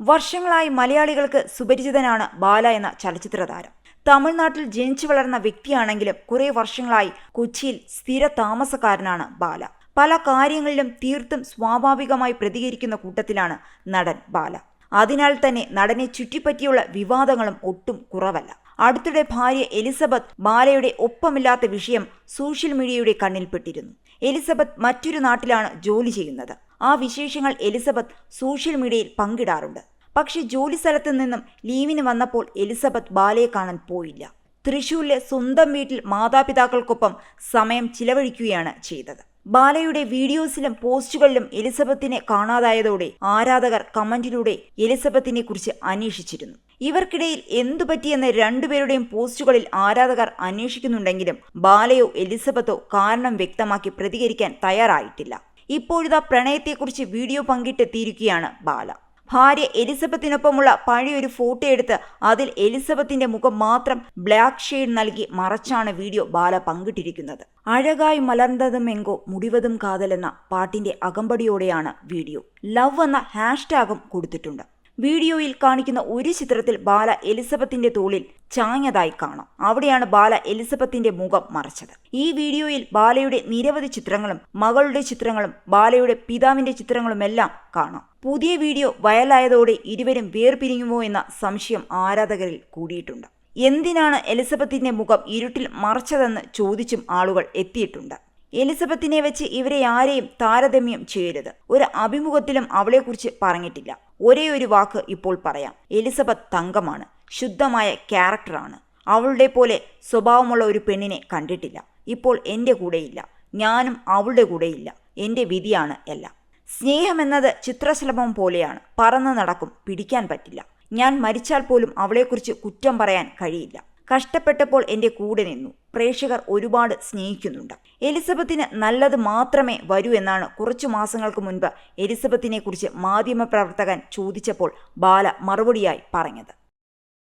വർഷങ്ങളായി മലയാളികൾക്ക് സുപരിചിതനാണ് ബാല എന്ന ചലച്ചിത്ര താരം തമിഴ്നാട്ടിൽ ജനിച്ചു വളർന്ന വ്യക്തിയാണെങ്കിലും കുറെ വർഷങ്ങളായി കൊച്ചിയിൽ സ്ഥിര താമസക്കാരനാണ് ബാല. പല കാര്യങ്ങളിലും തീർത്തും സ്വാഭാവികമായി പ്രതികരിക്കുന്ന കൂട്ടത്തിലാണ് നടൻ ബാല. അതിനാൽ തന്നെ നടനെ ചുറ്റിപ്പറ്റിയുള്ള വിവാദങ്ങളും ഒട്ടും കുറവല്ല. അടുത്തിടെ ഭാര്യ എലിസബത്ത് ബാലയുടെ ഒപ്പമില്ലാത്ത വിഷയം സോഷ്യൽ മീഡിയയുടെ കണ്ണിൽപ്പെട്ടിരുന്നു. എലിസബത്ത് മറ്റൊരു നാട്ടിലാണ് ജോലി ചെയ്യുന്നത്. ആ വിശേഷങ്ങൾ എലിസബത്ത് സോഷ്യൽ മീഡിയയിൽ പങ്കിടാറുണ്ട്. പക്ഷേ ജോലി സ്ഥലത്ത് നിന്നും ലീവിന് വന്നപ്പോൾ എലിസബത്ത് ബാലയെ കാണാൻ പോയില്ല. തൃശൂരിലെ സ്വന്തം വീട്ടിൽ മാതാപിതാക്കൾക്കൊപ്പം സമയം ചിലവഴിക്കുകയാണ് ചെയ്തത്. ബാലയുടെ വീഡിയോസിലും പോസ്റ്റുകളിലും എലിസബത്തിനെ കാണാതായതോടെ ആരാധകർ കമന്റിലൂടെ എലിസബത്തിനെ കുറിച്ച് അന്വേഷിച്ചിരുന്നു. ഇവർക്കിടയിൽ എന്തു പറ്റിയെന്ന് രണ്ടുപേരുടെയും പോസ്റ്റുകളിൽ ആരാധകർ അന്വേഷിക്കുന്നുണ്ടെങ്കിലും ബാലയോ എലിസബത്തോ കാരണം വ്യക്തമാക്കി പ്രതികരിക്കാൻ തയ്യാറായിട്ടില്ല. ഇപ്പോഴിതാ പ്രണയത്തെക്കുറിച്ച് വീഡിയോ പങ്കിട്ടെത്തിയിരിക്കുകയാണ് ബാല. ഭാര്യ എലിസബത്തിനൊപ്പമുള്ള പഴയൊരു ഫോട്ടോ എടുത്ത് അതിൽ എലിസബത്തിന്റെ മുഖം മാത്രം ബ്ലാക്ക് ഷെയ്ഡ് നൽകി മറച്ചാണ് വീഡിയോ ബാല പങ്കിട്ടിരിക്കുന്നത്. അഴകായി മലർന്നതുമെങ്കോ മുടിവതും കാതലെന്ന പാട്ടിന്റെ അകമ്പടിയോടെയാണ് വീഡിയോ. ലവ് എന്ന ഹാഷ്ടാഗും കൊടുത്തിട്ടുണ്ട്. വീഡിയോയിൽ കാണിക്കുന്ന ഒരു ചിത്രത്തിൽ ബാല എലിസബത്തിന്റെ തോളിൽ ചാഞ്ഞതായി കാണാം. അവിടെയാണ് ബാല എലിസബത്തിന്റെ മുഖം മറച്ചത്. ഈ വീഡിയോയിൽ ബാലയുടെ നിരവധി ചിത്രങ്ങളും മകളുടെ ചിത്രങ്ങളും ബാലയുടെ പിതാവിന്റെ ചിത്രങ്ങളുമെല്ലാം കാണാം. പുതിയ വീഡിയോ വയലായതോടെ ഇരുവരും വേർപിരിയുമോ എന്ന സംശയം ആരാധകരിൽ കൂടിയിട്ടുണ്ട്. എന്തിനാണ് എലിസബത്തിന്റെ മുഖം ഇരുട്ടിൽ മറച്ചതെന്ന് ചോദിച്ചും ആളുകൾ എത്തിയിട്ടുണ്ട്. എലിസബത്തിനെ വെച്ച് ഇവരെ ആരെയും താരതമ്യം ചെയ്യരുത്. ഒരു അഭിമുഖത്തിലും അവളെക്കുറിച്ച് പറഞ്ഞിട്ടില്ല. ഒരേ ഒരു വാക്ക് ഇപ്പോൾ പറയാം. എലിസബത്ത് തങ്കമാണ്. ശുദ്ധമായ ക്യാരക്ടറാണ് അവളുടെ പോലെ സ്വഭാവമുള്ള ഒരു പെണ്ണിനെ കണ്ടിട്ടില്ല. ഇപ്പോൾ എന്റെ കൂടെയില്ല. ഞാനും അവളുടെ കൂടെയില്ല. എന്റെ വിധിയാണ് എല്ലാം. സ്നേഹമെന്നത് ചിത്രശലഭം പോലെയാണ്. പറന്ന് നടക്കും പിടിക്കാൻ പറ്റില്ല. ഞാൻ മരിച്ചാൽ പോലും അവളെക്കുറിച്ച് കുറ്റം പറയാൻ കഴിയില്ല. കഷ്ടപ്പെട്ടപ്പോൾ എന്റെ കൂടെ നിന്നു. പ്രേക്ഷകർ ഒരുപാട് സ്നേഹിക്കുന്നുണ്ട്. എലിസബത്തിന് നല്ലത് മാത്രമേ വരൂ എന്നാണ് കുറച്ചു മാസങ്ങൾക്ക് മുൻപ് എലിസബത്തിനെ കുറിച്ച് മാധ്യമപ്രവർത്തകൻ ചോദിച്ചപ്പോൾ ബാല മറുപടിയായി പറഞ്ഞത്.